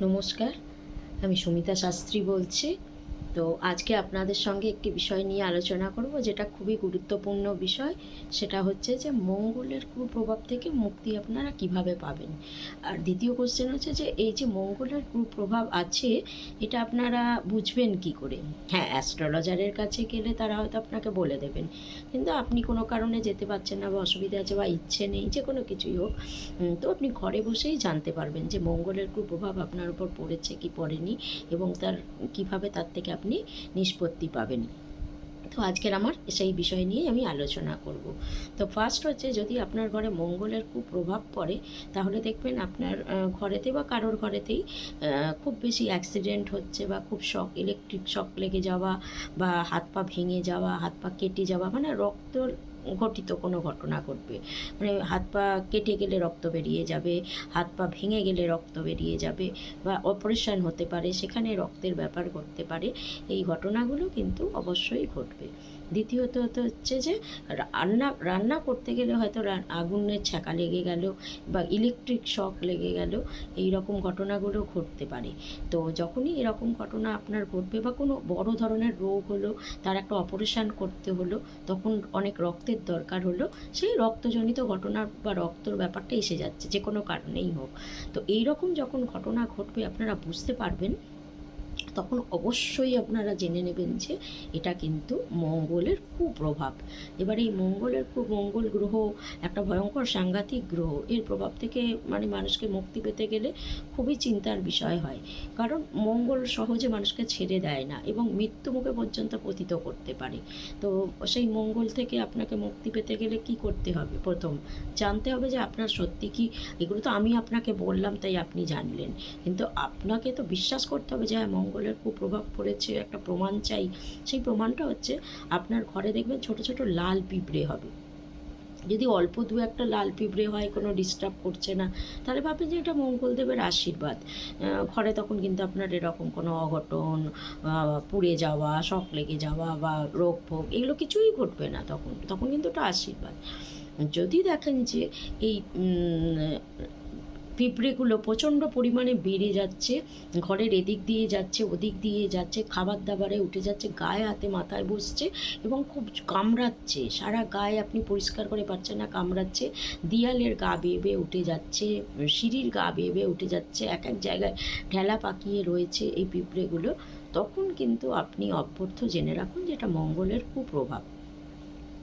নমস্কার আমি সুমিতা শাস্ত্রী বলছি। তো আজকে আপনাদের সঙ্গে একটি বিষয় নিয়ে আলোচনা করব, যেটা খুবই গুরুত্বপূর্ণ বিষয়। সেটা হচ্ছে যে, মঙ্গলের কুপ্রভাব থেকে মুক্তি আপনারা কীভাবে পাবেন? আর দ্বিতীয় কোশ্চেন হচ্ছে যে, এই যে মঙ্গলের কুপ্রভাব আছে, এটা আপনারা বুঝবেন কি করে? হ্যাঁ অ্যাস্ট্রোলজারের কাছে গেলে তারা হয়তো আপনাকে বলে দেবেন। কিন্তু আপনি কোনো কারণে যেতে পারছেন না বা অসুবিধা আছে বা ইচ্ছে নেই, যে কোনো কিছুই হোক তো আপনি ঘরে বসেই জানতে পারবেন যে মঙ্গলের কুপ্রভাব আপনার উপর পড়েছে কি পড়েনি এবং তার, কীভাবে তার থেকে আপনি নিষ্পত্তি পাবেন। তো আজকের আমার সেই বিষয় নিয়ে আমি আলোচনা করব। তো ফার্স্ট হচ্ছে যদি আপনার ঘরে মঙ্গলের খুব প্রভাব পড়ে, তাহলে দেখবেন আপনার ঘরেতে বা কারোর ঘরেতেই খুব বেশি অ্যাক্সিডেন্ট হচ্ছে বা খুব শক ইলেকট্রিক শক লেগে যাওয়া বা হাত পা ভেঙে যাওয়া, হাত পা কেটে যাওয়া মানে রক্ত ঘটিত কোনো ঘটনা ঘটবে। মানে হাত পা কেটে গেলে রক্ত বেরিয়ে যাবে, হাত পা ভেঙে গেলে রক্ত বেরিয়ে যাবে বা অপারেশন হতে পারে, সেখানে রক্তের ব্যাপার ঘটতে পারে। এই ঘটনাগুলো কিন্তু অবশ্যই ঘটবে। দ্বিতীয়ত হচ্ছে যে, রান্না রান্না করতে গেলে হয়তো আগুনের ছ্যাঁকা লেগে গেল বা ইলেকট্রিক শক লেগে গেল এই রকম ঘটনাগুলো ঘটতে পারে। তো যখনই এরকম ঘটনা আপনার ঘটবে বা কোনো বড় ধরনের রোগ হলো, তার একটা অপারেশন করতে হলো, তখন অনেক রক্তের দরকার হলো, সেই রক্তজনিত ঘটনা বা রক্তর ব্যাপারটা এসে যাচ্ছে, যে কোনো কারণেই হোক। তো এই রকম যখন ঘটনা ঘটবে, আপনারা বুঝতে পারবেন তখন অবশ্যই আপনারা জেনে নেবেন যে এটা কিন্তু মঙ্গলের কুপ্রভাব। এবার এই মঙ্গলের কু মঙ্গল গ্রহ একটা ভয়ঙ্কর সাংঘাতিক গ্রহ, এর প্রভাব থেকে মানে মানুষকে মুক্তি পেতে গেলে খুবই চিন্তার বিষয় হয়। কারণ মঙ্গল সহজে মানুষকে ছেড়ে দেয় না এবং মৃত্যুমুখে পর্যন্ত পতিত করতে পারে। তো সেই মঙ্গল থেকে আপনাকে মুক্তি পেতে গেলে কি করতে হবে? প্রথম জানতে হবে যে আপনার সত্যি কি? এগুলো তো আমি আপনাকে বললাম, তাই আপনি জানলেন। কিন্তু আপনাকে তো বিশ্বাস করতে হবে যে হ্যাঁ মঙ্গলের কুপ্রভাব পড়েছে, একটা প্রমাণ চাই। সেই প্রমাণটা হচ্ছে আপনার ঘরে দেখবেন ছোট ছোট লাল পিঁপড়ে হবে। যদি অল্প দু একটা লাল পিঁপড়ে হয়, কোনো ডিস্টার্ব করছে না, তাহলে ভাববেন যে এটা মঙ্গলদেবের আশীর্বাদ। ঘরে তখন কিন্তু আপনার এরকম কোনো অঘটন পুড়ে যাওয়া, শখ লেগে যাওয়া, বা রোগ ভোগ, এগুলো কিছুই ঘটবে না তখন। তখন কিন্তু ওটা আশীর্বাদ। যদি দেখেন যে এই পিঁপড়েগুলো প্রচণ্ড পরিমাণে বেড়ে যাচ্ছে, ঘরের এদিক দিয়ে যাচ্ছে, ওদিক দিয়ে যাচ্ছে খাবার দাবারে উঠে যাচ্ছে, গায়ে হাতে মাথায় বসছে এবং খুব কামড়াচ্ছে। সারা গায়ে আপনি পরিষ্কার করে পাচ্ছেন না, কামড়াচ্ছে। দিয়ালের গা বেয়ে বেয়ে উঠে যাচ্ছে, সিঁড়ির গা বেয়ে বেয়ে উঠে যাচ্ছে, এক এক জায়গায় ঢেলা পাকিয়ে রয়েছে এই পিঁপড়েগুলো। তখন কিন্তু আপনি অভ্যর্থ জেনে রাখুন যে এটা মঙ্গলের কুপ্রভাব।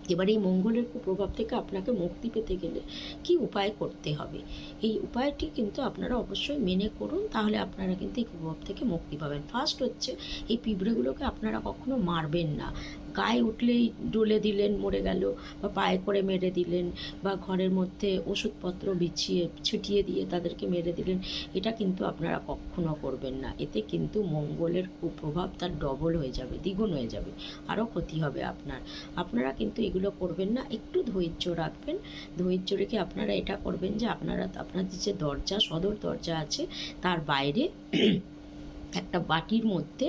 এবার এই মঙ্গলের কুপ্রভাব থেকে আপনাকে মুক্তি পেতে গেলে কি উপায় করতে হবে? এই উপায়টি কিন্তু আপনারা অবশ্যই মেনে করুন, তাহলে আপনারা কিন্তু এই কুপ্রভাব থেকে মুক্তি পাবেন। ফার্স্ট হচ্ছে এই পিঁপড়েগুলোকে আপনারা কখনো মারবেন না। গায়ে উঠলেই ডলে দিলেন, মরে গেল বা পায়ে করে মেরে দিলেন বা ঘরের মধ্যে ওষুধপত্র বিছিয়ে, ছিটিয়ে দিয়ে তাদেরকে মেরে দিলেন, এটা কিন্তু আপনারা কখনো করবেন না। এতে কিন্তু মঙ্গলের কুপ্রভাব তার ডবল হয়ে যাবে, দ্বিগুণ হয়ে যাবে, আরও ক্ষতি হবে আপনার। আপনারা কিন্তু এগুলো করবেন না, একটু ধৈর্য রাখবেন। ধৈর্য রেখে আপনারা এটা করবেন যে আপনারা, আপনাদের যে দরজা, সদর দরজা আছে, তার বাইরে একটা বাটির মধ্যে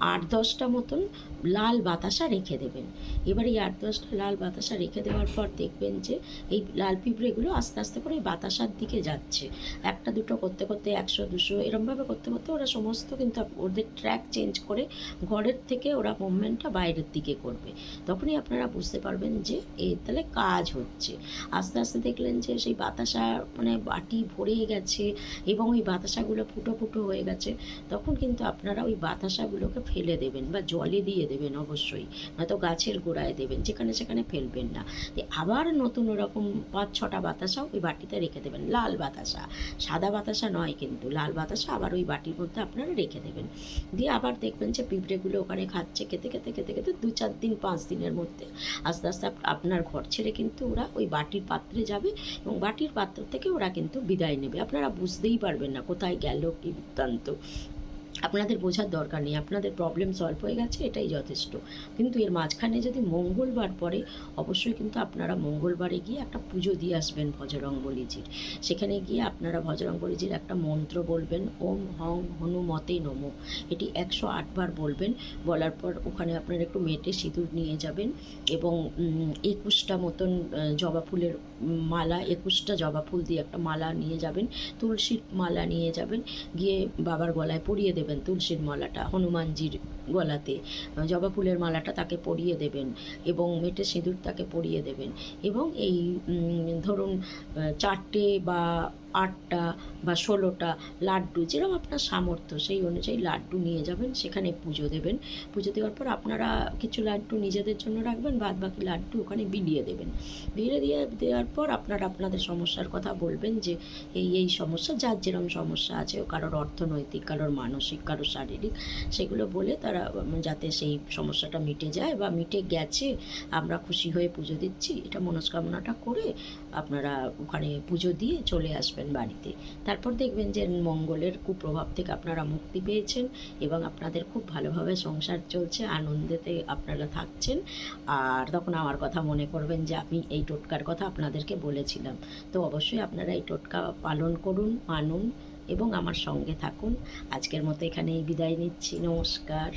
আট দশটা মতন লাল বাতাসা রেখে দেবেন। এবার এই আট দশটা লাল বাতাসা রেখে দেওয়ার পর দেখবেন যে এই লাল পিঁপড়েগুলো আস্তে আস্তে করে বাতাসার দিকে যাচ্ছে। একটা দুটো করতে করতে একশো, দুশো এরমভাবে করতে করতে ওরা সমস্ত কিন্তু ওদের ট্র্যাক চেঞ্জ করে ঘরের থেকে ওরা মুভমেন্টটা বাইরের দিকে করবে। তখনই আপনারা বুঝতে পারবেন যে এ তাহলে কাজ হচ্ছে। আস্তে আস্তে দেখলেন যে সেই বাতাসা মানে বাটি ভরে গেছে এবং ওই বাতাসাগুলো ফুটো ফুটো হয়ে গেছে। তখন কিন্তু আপনারা ওই বাতাসাগুলোকে ফেলে দেবেন বা জলে দিয়ে দেবেন অবশ্যই, নয়তো গাছের গোড়ায় দেবেন, যেখানে সেখানে ফেলবেন না। আবার নতুন ওরকম পাঁচ ছটা বাতাসা ওই বাটিতে রেখে দেবেন, লাল বাতাসা। সাদা বাতাসা নয় কিন্তু, লাল বাতাসা আবার ওই বাটির মধ্যে আপনারা রেখে দেবেন। দিয়ে আবার দেখবেন যে পিঁপড়েগুলো ওখানে খাচ্ছে খেতে খেতে খেতে খেতে দু চার দিন, পাঁচ দিনের মধ্যে আস্তে আস্তে আপনার ঘর ছেড়ে কিন্তু ওরা ওই বাটির পাত্রে যাবে এবং বাটির পাত্র থেকে ওরা কিন্তু বিদায় নেবে। আপনারা বুঝতেই পারবেন না কোথায় গেল কি বৃত্তান্ত। আপনাদের বোঝার দরকার নেই, আপনাদের প্রবলেম সলভ হয়ে গেছে, এটাই যথেষ্ট। কিন্তু এর মাঝখানে যদি মঙ্গলবার পড়ে অবশ্যই কিন্তু আপনারা মঙ্গলবারে গিয়ে একটা পুজো দিয়ে আসবেন ভজরং বলিজির সেখানে গিয়ে আপনারা ভজরং বলিজির একটা মন্ত্র বলবেন, ওম হং হনুমতে নমো। এটি একশো আটবার বলবেন, বলার পর ওখানে আপনারা একটু মেটে সিঁদুর নিয়ে যাবেন এবং একুশটা মতন জবা ফুলের মালা, একুশটা জবা ফুল দিয়ে একটা মালা নিয়ে যাবেন, তুলসীর মালা নিয়ে যাবেন, গিয়ে বাবার গলায় পরিয়ে দেবেন। তুলসীর মালাটা হনুমানজির গলাতে জবা ফুলের মালাটা তাকে পরিয়ে দেবেন এবং মেটে সিঁদুর তাকে পরিয়ে দেবেন। এবং এই ধরুন চারটে বা আটটা বা ষোলোটা লাড্ডু যেরকম আপনার সামর্থ্য, সেই অনুযায়ী লাড্ডু নিয়ে যাবেন, সেখানে পুজো দেবেন। পুজো দেওয়ার পর আপনারা কিছু লাড্ডু নিজেদের জন্য রাখবেন বাদ বাকি লাড্ডু ওখানে বিলিয়ে দেবেন। বিলিয়ে দিয়ে, দেওয়ার পর আপনারা আপনাদের সমস্যার কথা বলবেন যে, এই এই সমস্যা, যার যেরকম সমস্যা আছে কারোর অর্থনৈতিক, কারোর মানসিক, কারোর শারীরিক, সেগুলো বলে তারা উম, যাতে সেই সমস্যাটা মিটে যায় বা মিটে গেছে আমরা খুশি হয়ে পুজো দিচ্ছি। এটা মনস্কামনাটা করে আপনারা ওখানে পুজো দিয়ে চলে আসবেন বাড়িতে। তারপর দেখবেন যে মঙ্গলের কুপ্রভাব থেকে আপনারা মুক্তি পেয়েছেন এবং আপনাদের খুব ভালোভাবে সংসার চলছে আনন্দেতে আপনারা থাকছেন। আর তখন আমার কথা মনে করবেন যে আমি এই টোটকার কথা আপনাদেরকে বলেছিলাম। তো অবশ্যই আপনারা এই টোটকা পালন করুন মানুন। এবং আমার সঙ্গে থাকুন। আজকের মতো এখানেই বিদায় নিচ্ছি। নমস্কার।